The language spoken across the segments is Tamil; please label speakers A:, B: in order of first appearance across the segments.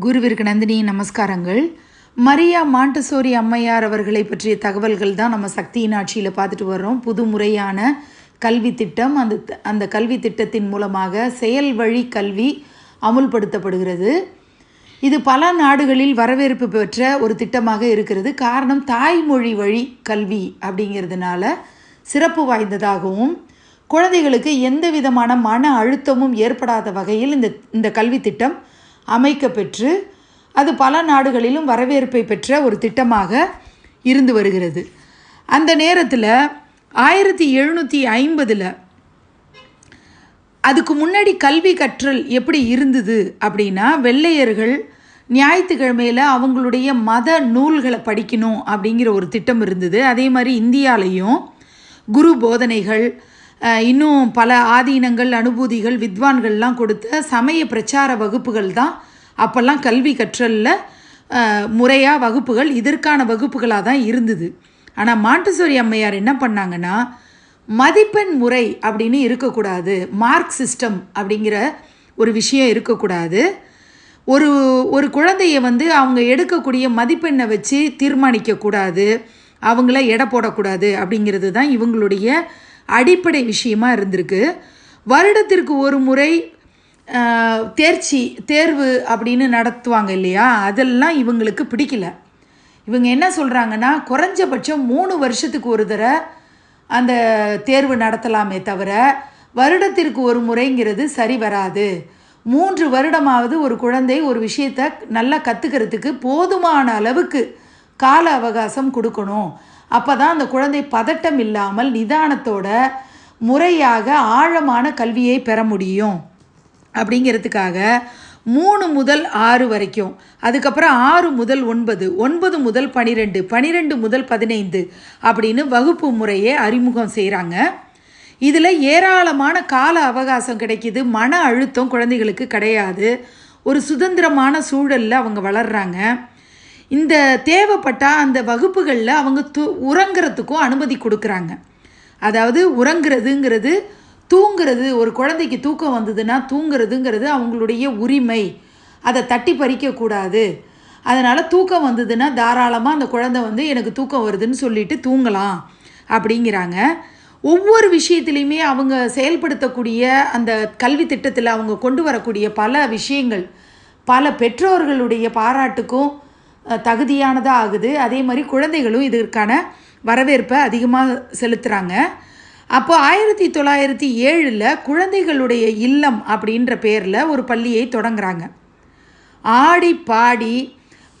A: குருவிற்கு நந்தினி நமஸ்காரங்கள். மரியா மாண்டசோரி அம்மையார் அவர்களை பற்றிய தகவல்கள் தான் நம்ம சக்தியின் ஆட்சியில் பார்த்துட்டு வர்றோம். புது முறையான கல்வி திட்டம். அந்த த- அந்த கல்வி திட்டத்தின் மூலமாக செயல் வழி கல்வி அமுல்படுத்தப்படுகிறது. இது பல நாடுகளில் வரவேற்பு பெற்ற ஒரு திட்டமாக இருக்கிறது. காரணம் தாய்மொழி வழி கல்வி அப்படிங்கிறதுனால சிறப்பு வாய்ந்ததாகவும் குழந்தைகளுக்கு எந்த விதமான மன அழுத்தமும் ஏற்படாத வகையில் இந்த இந்த கல்வி திட்டம் அமைக்க பெற்று அது பல நாடுகளிலும் வரவேற்பை பெற்ற ஒரு திட்டமாக இருந்து வருகிறது. அந்த நேரத்தில் ஆயிரத்தி எழுநூற்றி ஐம்பதில் அதுக்கு முன்னாடி கல்வி கற்றல் எப்படி இருந்தது அப்படின்னா வெள்ளையர்கள் ஞாயிற்றுக்கிழமையில் அவங்களுடைய மத நூல்களை படிக்கணும் அப்படிங்கிற ஒரு திட்டம் இருந்தது. அதே மாதிரி இந்தியாலையும் குரு போதனைகள் இன்னும் பல ஆதீனங்கள் அனுபூதிகள் வித்வான்கள்லாம் கொடுத்த சமய பிரச்சார வகுப்புகள் தான் அப்போல்லாம் கல்வி கற்றலில் முறையாக வகுப்புகள் இதற்கான வகுப்புகளாக தான் இருந்தது. ஆனால் மாண்டசோரி அம்மையார் என்ன பண்ணாங்கன்னா மதிப்பெண் முறை அப்படின்னு இருக்கக்கூடாது மார்க் சிஸ்டம் அப்படிங்கிற ஒரு விஷயம் இருக்கக்கூடாது. ஒரு ஒரு குழந்தைய வந்து அவங்க எடுக்கக்கூடிய மதிப்பெண்ணை வச்சு தீர்மானிக்கக்கூடாது அவங்கள எடை போடக்கூடாது அப்படிங்கிறது தான் இவங்களுடைய அடிப்படை விஷயமா இருந்திருக்கு. வருடத்திற்கு ஒரு முறை தேர்ச்சி தேர்வு அப்படின்னு நடத்துவாங்க இல்லையா? அதெல்லாம் இவங்களுக்கு பிடிக்கல. இவங்க என்ன சொல்கிறாங்கன்னா குறைஞ்சபட்சம் மூணு வருஷத்துக்கு ஒரு தடவை அந்த தேர்வு நடத்தலாமே தவிர வருடத்திற்கு ஒரு முறைங்கிறது சரி வராது. மூன்று வருடமாவது ஒரு குழந்தை ஒரு விஷயத்தை நல்லா கற்றுக்கிறதுக்கு போதுமான அளவுக்கு கால அவகாசம் கொடுக்கணும். அப்போ தான் அந்த குழந்தை பதட்டம் இல்லாமல் நிதானத்தோட முறையாக ஆழமான கல்வியை பெற முடியும். அப்படிங்கிறதுக்காக மூணு முதல் ஆறு வரைக்கும். அதுக்கப்புறம் ஆறு முதல் ஒன்பது ஒன்பது முதல் பனிரெண்டு பனிரெண்டு முதல் பதினைந்து அப்படின்னு வகுப்பு முறையை அறிமுகம் செய்கிறாங்க இதில் ஏராளமான கால அவகாசம் கிடைக்கிது. மன அழுத்தம் குழந்தைகளுக்கு கிடையாது. ஒரு சுதந்திரமான சூழலில் அவங்க வளர்கிறாங்க இந்த தேவைப்பட்டால் அந்த வகுப்புகளில் அவங்க து உறங்குறதுக்கும் அனுமதி கொடுக்குறாங்க. அதாவது உறங்குறதுங்கிறது தூங்கிறது ஒரு குழந்தைக்கு தூக்கம் வந்ததுன்னா தூங்குறதுங்கிறது அவங்களுடைய உரிமை. அதை தட்டி பறிக்கக்கூடாது அதனால் தூக்கம் வந்ததுன்னா தாராளமாக அந்த குழந்தை வந்து எனக்கு தூக்கம் வருதுன்னு சொல்லிட்டு தூங்கலாம் அப்படிங்கிறாங்க. ஒவ்வொரு விஷயத்துலையுமே அவங்க செயல்படுத்தக்கூடிய அந்த கல்வி திட்டத்தில் அவங்க கொண்டு வரக்கூடிய பல விஷயங்கள் பல பெற்றோர்களுடைய பாராட்டுக்கும் தகுதியானதாக ஆகுது. அதே மாதிரி குழந்தைகளும் இதற்கான வரவேற்பை அதிகமாக செலுத்துகிறாங்க அப்போ ஆயிரத்தி தொள்ளாயிரத்தி ஏழில் குழந்தைகளுடைய இல்லம் அப்படின்ற பேரில் ஒரு பள்ளியை தொடங்குறாங்க. ஆடி பாடி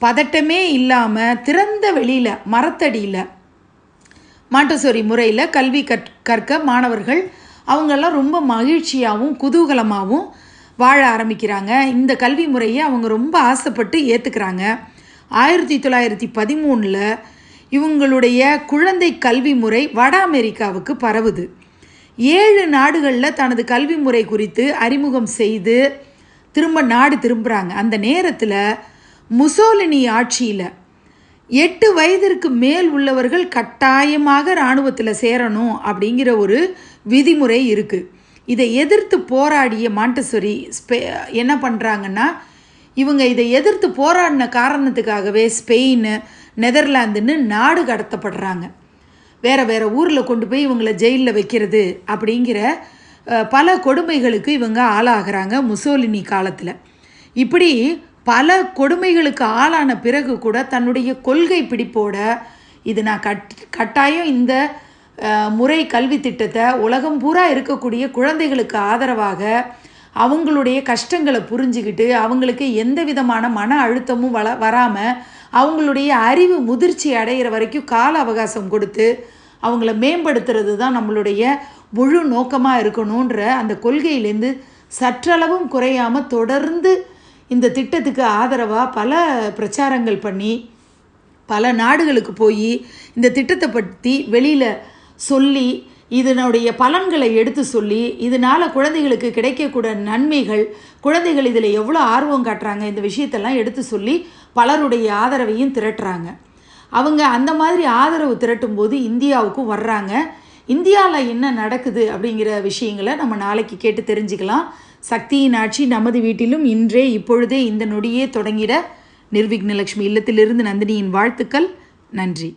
A: பதட்டமே இல்லாமல் திறந்த வெளியில் மரத்தடியில் மாண்டசோரி முறையில் கல்வி கற் கற்க மாணவர்கள் அவங்கெல்லாம் ரொம்ப மகிழ்ச்சியாகவும் குதூகலமாகவும் வாழ ஆரம்பிக்கிறாங்க. இந்த கல்வி முறையை அவங்க ரொம்ப ஆசைப்பட்டு ஏற்றுக்கிறாங்க ஆயிரத்தி தொள்ளாயிரத்தி பதிமூணில் இவங்களுடைய குழந்தை கல்வி முறை வட அமெரிக்காவுக்கு பரவுது. ஏழு நாடுகளில் தனது கல்வி முறை குறித்து அறிமுகம் செய்து திரும்ப நாடு திரும்புகிறாங்க அந்த நேரத்தில் முசோலினி ஆட்சியில் எட்டு வயதிற்கு மேல் உள்ளவர்கள் கட்டாயமாக இராணுவத்தில் சேரணும் அப்படிங்கிற ஒரு விதிமுறை இருக்குது இதை எதிர்த்து போராடிய மாண்டசரி ஸ்பெ என்ன பண்ணுறாங்கன்னா இவங்க இதை எதிர்த்து போராடின காரணத்துக்காகவே ஸ்பெயின் நெதர்லாந்துன்னு நாடு கடத்தப்படுறாங்க. வேற வேற ஊரில் கொண்டு போய் இவங்களை ஜெயிலில் வைக்கிறது அப்படிங்கிற பல கொடுமைகளுக்கு இவங்க ஆளாகிறாங்க முசோலினி காலத்தில். இப்படி பல கொடுமைகளுக்கு ஆளான பிறகு கூட தன்னுடைய கொள்கை பிடிப்போட இது நான் கட் கட்டாயம் இந்த முறை கல்வி திட்டத்தை உலகம் பூரா இருக்கக்கூடிய குழந்தைகளுக்கு ஆதரவாக அவங்களுடைய கஷ்டங்களை புரிஞ்சுக்கிட்டு அவங்களுக்கு எந்த விதமான மன அழுத்தமும் வள வராமல் அவங்களுடைய அறிவு முதிர்ச்சி அடைகிற வரைக்கும் கால அவகாசம் கொடுத்து அவங்கள மேம்படுத்துறது தான் நம்மளுடைய முழு நோக்கமாக இருக்கணுன்ற அந்த கொள்கையிலேருந்து சற்றளவும் குறையாமல் தொடர்ந்து இந்த திட்டத்துக்கு ஆதரவாக பல பிரச்சாரங்கள் பண்ணி பல நாடுகளுக்கு போய் இந்த திட்டத்தை பற்றி வெளியில் சொல்லி இதனுடைய பலன்களை எடுத்து சொல்லி இதனால் குழந்தைகளுக்கு கிடைக்கக்கூடிய நன்மைகள் குழந்தைகள் இதில் எவ்வளோ ஆர்வம் காட்டுறாங்க இந்த விஷயத்தெல்லாம் எடுத்து சொல்லி பலருடைய ஆதரவையும் திரட்டுறாங்க. அவங்க அந்த மாதிரி ஆதரவு திரட்டும் போது இந்தியாவுக்கும் வர்றாங்க. இந்தியாவில் என்ன நடக்குது அப்படிங்கிற விஷயங்களை நம்ம நாளைக்கு கேட்டு தெரிஞ்சுக்கலாம். சக்தியின் ஆட்சி நமது வீட்டிலும் இன்றே இப்பொழுதே இந்த நொடியே தொடங்கிட. நிர்விக்னலட்சுமி இல்லத்திலிருந்து நந்தினியின் வாழ்த்துக்கள். நன்றி.